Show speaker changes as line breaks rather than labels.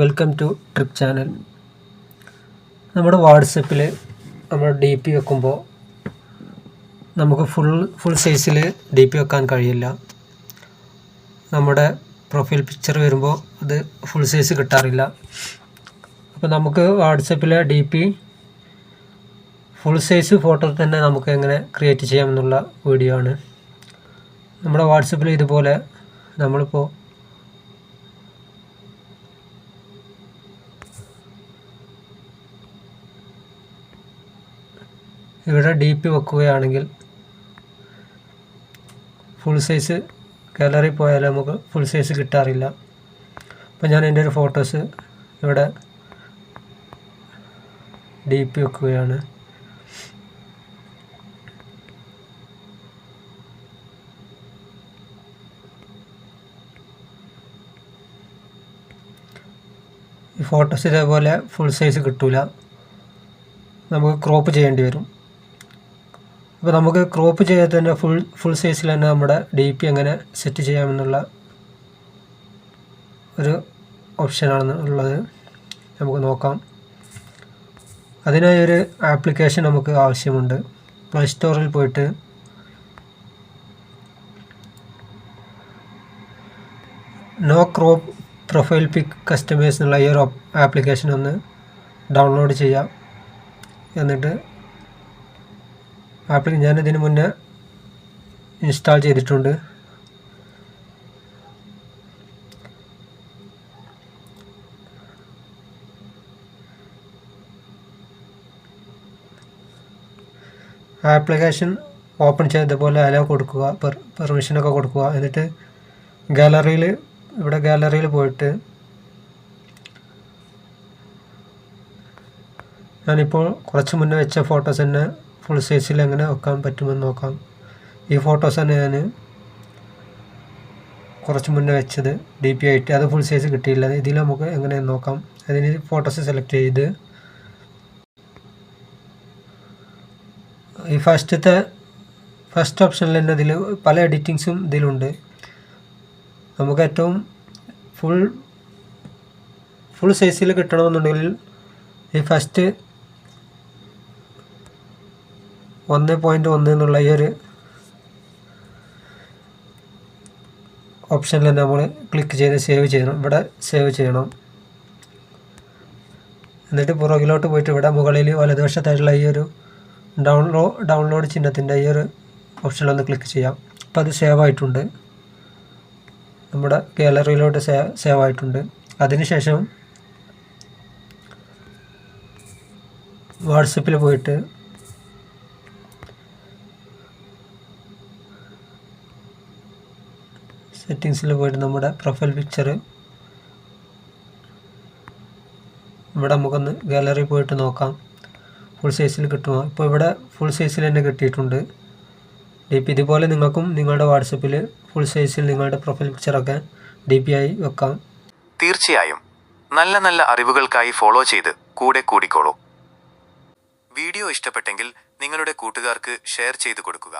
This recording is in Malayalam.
വെൽക്കം ടു ട്രിപ്പ് ചാനൽ നമ്മുടെ വാട്സപ്പിൽ നമ്മൾ ഡി പി വെക്കുമ്പോൾ നമുക്ക് ഫുൾ ഫുൾ സൈസിൽ ഡി പി വെക്കാൻ കഴിയില്ല. നമ്മുടെ പ്രൊഫൈൽ പിക്ചർ വരുമ്പോൾ അത് ഫുൾ സൈസ് കിട്ടാറില്ല. അപ്പോൾ നമുക്ക് വാട്സപ്പിലെ D P full size photo തന്നെ നമുക്ക് എങ്ങനെ ക്രിയേറ്റ് ചെയ്യാമെന്നുള്ള വീഡിയോ ആണ്. നമ്മുടെ വാട്സപ്പിൽ ഇതുപോലെ നമ്മളിപ്പോൾ ഇവിടെ ഡി പി വെക്കുകയാണെങ്കിൽ ഫുൾ സൈസ് ഗാലറി പോയാൽ നമുക്ക് ഫുൾ സൈസ് കിട്ടാറില്ല. അപ്പോൾ ഞാൻ എന്റെ ഒരു ഫോട്ടോസ് ഇവിടെ ഡി പി വെക്കുകയാണ്. ഈ ഫോട്ടോസ് ഇതേപോലെ ഫുൾ സൈസ് കിട്ടൂല. നമുക്ക് ക്രോപ്പ് ചെയ്യേണ്ടി വരും. അപ്പോൾ നമുക്ക് ക്രോപ്പ് ചെയ്യാതെ തന്നെ ഫുൾ ഫുൾ സൈസിൽ തന്നെ നമ്മുടെ ഡി പി എങ്ങനെ സെറ്റ് ചെയ്യാമെന്നുള്ള ഒരു ഓപ്ഷനാണ് ഉള്ളത്. നമുക്ക് നോക്കാം. അതിനായി ഒരു ആപ്ലിക്കേഷൻ നമുക്ക് ആവശ്യമുണ്ട്. പ്ലേ സ്റ്റോറിൽ പോയിട്ട് no crop profile pic customers എന്നുള്ള ഈ ഒരു ആപ്ലിക്കേഷൻ ഒന്ന് ഡൗൺലോഡ് ചെയ്യാം. എന്നിട്ട് ആപ്ലിക്ക ഞാൻ ഇതിനു മുന്നേ ഇൻസ്റ്റാൾ ചെയ്തിട്ടുണ്ട്. ആപ്ലിക്കേഷൻ ഓപ്പൺ ചെയ്തതുപോലെ അലോ കൊടുക്കുക പെർ പെർമിഷനൊക്കെ കൊടുക്കുക. എന്നിട്ട് ഗാലറിയിൽ ഇവിടെ ഗാലറിയിൽ പോയിട്ട് ഞാനിപ്പോൾ കുറച്ച് മുന്നേ വെച്ച ഫോട്ടോസ് തന്നെ ഫുൾ സൈസിൽ എങ്ങനെ വെക്കാൻ പറ്റുമെന്ന് നോക്കാം. ഈ ഫോട്ടോസ് തന്നെ ഞാൻ കുറച്ച് മുന്നേ വെച്ചത് ഡി പി ആയിട്ട്. അത് ഫുൾ സൈസ് കിട്ടിയില്ല. ഇതിൽ നമുക്ക് എങ്ങനെ നോക്കാം. അതിന് ഫോട്ടോസ് സെലക്ട് ചെയ്ത് ഈ ഫസ്റ്റത്തെ ഫസ്റ്റ് ഓപ്ഷനിൽ തന്നെ ഇതിൽ പല എഡിറ്റിങ്സും ഇതിലുണ്ട്. നമുക്ക് ഏറ്റവും ഫുൾ ഫുൾ സൈസിൽ കിട്ടണമെന്നുണ്ടെങ്കിൽ ഈ ഫസ്റ്റ് ഒന്ന് പോയിന്റ് ഒന്ന് എന്നുള്ള ഈ ഒരു ഓപ്ഷനിൽ നമ്മൾ ക്ലിക്ക് ചെയ്ത് സേവ് ചെയ്യണം. ഇവിടെ സേവ് ചെയ്യണം. എന്നിട്ട് പുറകിലോട്ട് പോയിട്ട് ഇവിടെ മുകളിൽ വലതുവശത്തായിട്ടുള്ള ഈ ഒരു ഡൗൺലോ ഡൗൺലോഡ് ചിഹ്നത്തിന്റെ ഈ ഒരു ഓപ്ഷനിൽ ഒന്ന് ക്ലിക്ക് ചെയ്യാം. അപ്പോൾ അത് സേവ് ആയിട്ടുണ്ട്. നമ്മുടെ ഗാലറിയിലോട്ട് സേവ് സേവ് ആയിട്ടുണ്ട്. അതിനുശേഷം വാട്സപ്പിൽ പോയിട്ട് സെറ്റിങ്സിൽ പോയിട്ട് നമ്മുടെ പ്രൊഫൈൽ പിക്ചർ ഇവിടെ നമുക്കൊന്ന് ഗാലറി പോയിട്ട് നോക്കാം. ഫുൾ സൈസിൽ കിട്ടുമോ? ഇപ്പോൾ ഇവിടെ ഫുൾ സൈസിൽ തന്നെ കിട്ടിയിട്ടുണ്ട്. ഡി പി ഇതുപോലെ നിങ്ങൾക്കും നിങ്ങളുടെ വാട്സപ്പിൽ ഫുൾ സൈസിൽ നിങ്ങളുടെ പ്രൊഫൈൽ പിക്ചറൊക്കെ ഡി പി ആയി വെക്കാം.
തീർച്ചയായും നല്ല നല്ല അറിവുകൾക്കായി ഫോളോ ചെയ്ത് കൂടെ കൂടിക്കോളൂ. വീഡിയോ ഇഷ്ടപ്പെട്ടെങ്കിൽ നിങ്ങളുടെ കൂട്ടുകാർക്ക് ഷെയർ ചെയ്തു കൊടുക്കുക.